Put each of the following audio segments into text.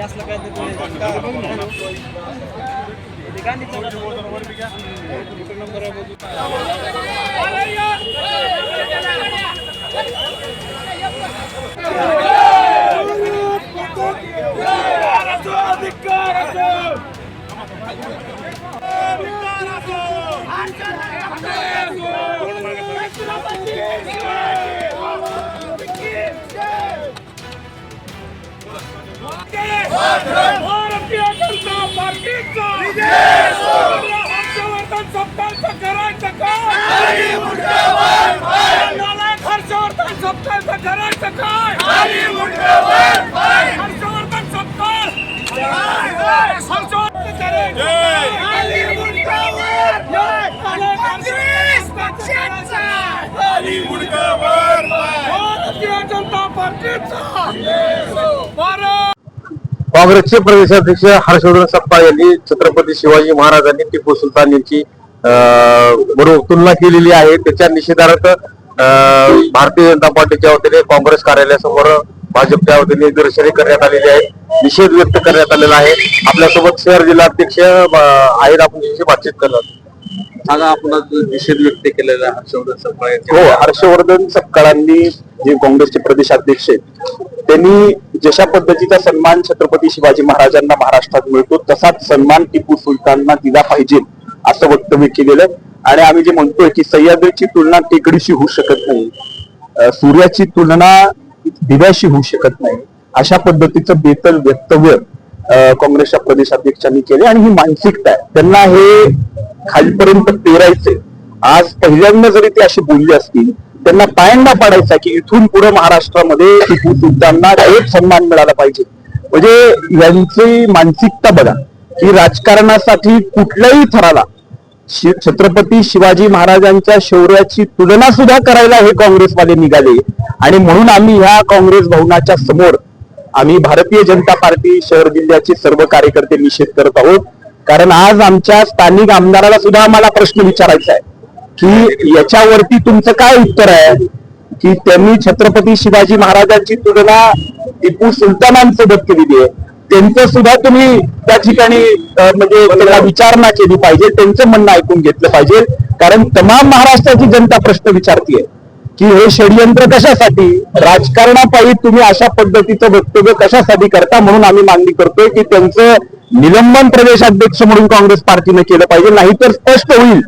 असलं काय भारतीय जनता पार्टीचा हर्षवर्धन सप्ताहाचं करायचं काय हर्षवर्धन करायचं काय हर्षवर्धन सप्ताह हर्षवर्धन करायचं भारतीय जनता पार्टीचा काँग्रेसचे प्रदेशाध्यक्ष हर्षवर्धन सपकाळ यांनी छत्रपती शिवाजी महाराजांनी टिपू सुलतान यांची बरोबर तुलना केलेली आहे. त्याच्या निषेधार्थ भारतीय जनता पार्टीच्या वतीने काँग्रेस कार्यालयासमोर भाजपच्या वतीने निदर्शने करण्यात आलेली आहे निषेध व्यक्त करण्यात आलेला आहे. आपल्यासोबत शहर जिल्हाध्यक्ष आहेत. आपण त्यांच्याशी बातचीत करणार आपण निषेध व्यक्त केलेला आहे हर्षवर्धन सपकाळ हो हर्षवर्धन सपकाळांनी जे काँग्रेसचे प्रदेशाध्यक्ष आहेत त्यांनी जशा पद्धतीचा सन्मान छत्रपती शिवाजी महाराजांना महाराष्ट्रात मिळतो तसाच सन्मान टिपू सुलतानना दिला पाहिजे असं वक्तव्य केलेलं आहे. आणि आम्ही जे म्हणतोय की सह्याद्रीची तुलना टेकडीशी होऊ शकत नाही सूर्याची तुलना दिव्याशी होऊ शकत नाही अशा पद्धतीचं बेतल वक्तव्य काँग्रेसच्या प्रदेशाध्यक्षांनी केले आणि ही मानसिकता आहे. त्यांना हे खालीपर्यंत पेरायचे आज पहिल्यांदा जरी ते अशी बोलले असतील त्यांना पायंडा पाडायचा की इथून पुढे महाराष्ट्रामध्ये त्यांना एक सन्मान मिळाला पाहिजे. म्हणजे यांची मानसिकता बघा की राजकारणासाठी कुठल्याही थराला शि- छत्रपती शिवाजी महाराजांच्या शौर्याची तुलना सुद्धा करायला हे काँग्रेसवाले निघाले. आणि म्हणून आम्ही ह्या काँग्रेस भवनाच्या समोर आम्ही भारतीय जनता पार्टी शहर जिल्ह्याचे सर्व कार्यकर्ते निषेध करत आहोत. कारण आज आमच्या स्थानिक आमदाराला सुद्धा आम्हाला प्रश्न विचारायचा आहे. की याच्यावरती तुमचं काय उत्तर आहे? की त्यांनी छत्रपती शिवाजी महाराजांची तुलना टिपू सुलतानांसोबत केलेली आहे. त्यांचं सुद्धा तुम्ही त्या ठिकाणी म्हणजे त्यांना विचारणा केली पाहिजे. त्यांचं म्हणणं ऐकून घेतलं पाहिजे. कारण तमाम महाराष्ट्राची जनता प्रश्न विचारतीये. की हे षडयंत्र कशासाठी? राजकारणापायी तुम्ही अशा पद्धतीचं वक्तव्य कशासाठी करता म्हणून आम्ही मागणी करतोय की त्यांचं निलंबन प्रदेशाध्यक्ष म्हणून काँग्रेस पार्टीने केलं पाहिजे. नाहीतर स्पष्ट होईल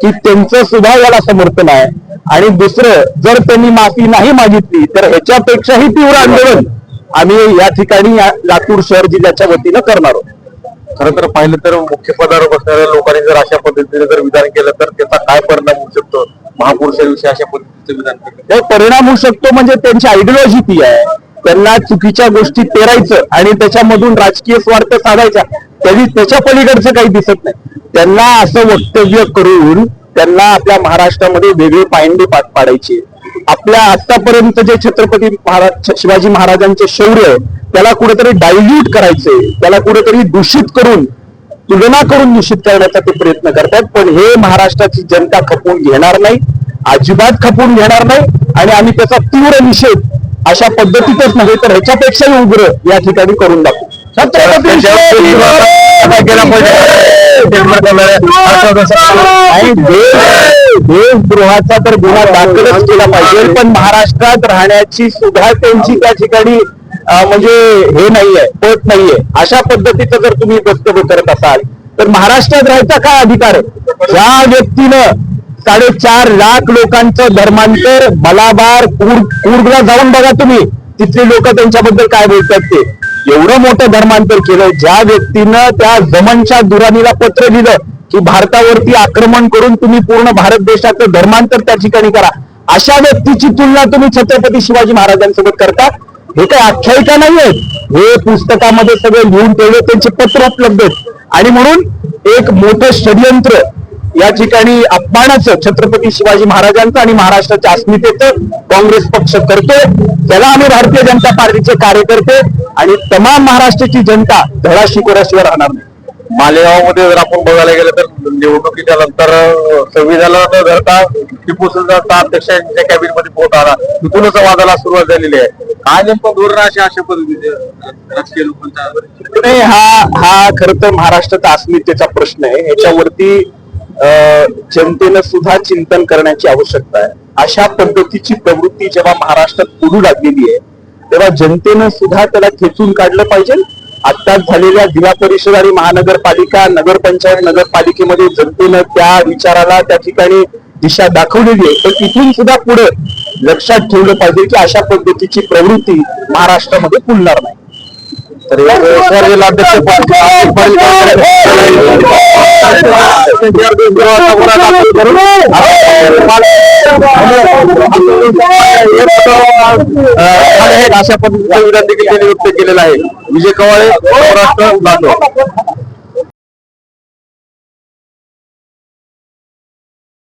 की त्यांचं सुद्धा याला समर्थन आहे. आणि दुसरं जर त्यांनी माफी नाही मागितली तर ह्याच्यापेक्षाही तीव्र आंदोलन आम्ही या ठिकाणी लातूर शहर जिल्ह्याच्या वतीनं करणार आहोत. खरं तर पाहिलं तर मुख्य पदावर बसणाऱ्या लोकांनी जर अशा पद्धतीने जर विधान केलं तर त्याचा काय परिणाम होऊ शकतो? महापुरुषाविषयी अशा पद्धतीचं विधान केलं. परिणाम होऊ शकतो म्हणजे त्यांची आयडिओलॉजी ती आहे. त्यांना चुकीच्या गोष्टी पेरायचं आणि त्याच्यामधून राजकीय स्वार्थ साधायचा त्यांनी त्याच्या पलीकडचं काही दिसत नाही. त्यांना असं वक्तव्य करून त्यांना आपल्या महाराष्ट्रामध्ये वेगळे पायंडे पाठ पाडायचे. आपल्या आतापर्यंत जे छत्रपती महाराज शिवाजी महाराजांचे शौर्य त्याला कुठेतरी डायल्यूट करायचे त्याला कुठेतरी दूषित करून तुलना करून निश्चित करण्याचा ते प्रयत्न करतात. पण हे महाराष्ट्राची जनता खपवून घेणार नाही अजिबात खपवून घेणार नाही आणि आम्ही त्याचा तीव्र निषेध अशा पद्धतीतच नव्हे तर ह्याच्यापेक्षाही उग्र या ठिकाणी करून दाखवू. छत्रपती देशद्रोहाचा तर गुन्हा दाखलच केला पाहिजे. पण महाराष्ट्रात राहण्याची सुद्धा त्यांची त्या ठिकाणी म्हणजे हे नाहीये होत नाहीये. अशा पद्धतीचं जर तुम्ही वक्तव्य करत असाल तर महाराष्ट्रात राहायचा काय अधिकार आहे? ज्या व्यक्तीनं साडेचार लाख लोकांचं धर्मांतर बलाबार कूर्ग जाऊन बघा तुम्ही. तिथले लोक त्यांच्याबद्दल काय बोलतात ते? एवढं मोठं धर्मांतर केलं ज्या व्यक्तीनं त्या जमनच्या दुरानीला पत्र लिहिलं की भारतावरती आक्रमण करून तुम्ही पूर्ण भारत देशाचं धर्मांतर त्या ठिकाणी करा अशा व्यक्तीची तुलना तुम्ही छत्रपती शिवाजी महाराजांसोबत करता? हे काय आख्यायिका नाही आहेत हे पुस्तकामध्ये सगळे लिहून ठेवले त्यांचे पत्र उपलब्ध आहेत. आणि म्हणून एक मोठं षडयंत्र या ठिकाणी अपमानाचं छत्रपती शिवाजी महाराजांचं आणि महाराष्ट्राच्या अस्मितेचं काँग्रेस पक्ष करतोय. त्याला आम्ही भारतीय जनता पार्टीचे कार्यकर्ते आणि तमाम महाराष्ट्राची जनता धडा शिकवल्याशिवाय राहणार नाही. मालेगावमध्ये जर आपण बघायला गेलं तर निवडणुकीच्या नंतर न धरता टिपू सुलतानचा अध्यक्ष यांच्या कॅबिनमध्ये पोट आला तिथूनच वादाला सुरुवात झालेली आहे. काय नेमकं धोरण अशा अशा पद्धतीचे राजकीय लोकांचा नाही हा हा खर तर महाराष्ट्राचा अस्मितेचा प्रश्न आहे. याच्यावरती जनतेनं सुद्धा चिंतन करण्याची आवश्यकता आहे. अशा पद्धतीची प्रवृत्ती जेव्हा महाराष्ट्रात पुरू लागलेली आहे तेव्हा जनतेनं सुद्धा त्याला खेचून काढलं पाहिजे. आत्ताच झालेल्या जिल्हा परिषद आणि महानगरपालिका नगरपंचायत नगरपालिकेमध्ये जनतेनं त्या विचाराला त्या ठिकाणी दिशा दाखवलेली आहे. पण तिथून सुद्धा पुढे लक्षात ठेवलं पाहिजे की अशा पद्धतीची प्रवृत्ती महाराष्ट्रामध्ये पुरणार नाही. तर अशा पद्धतीचा विधान देखील त्यांनी व्यक्त केलेलं आहे विजय कवाळे महाराष्ट्र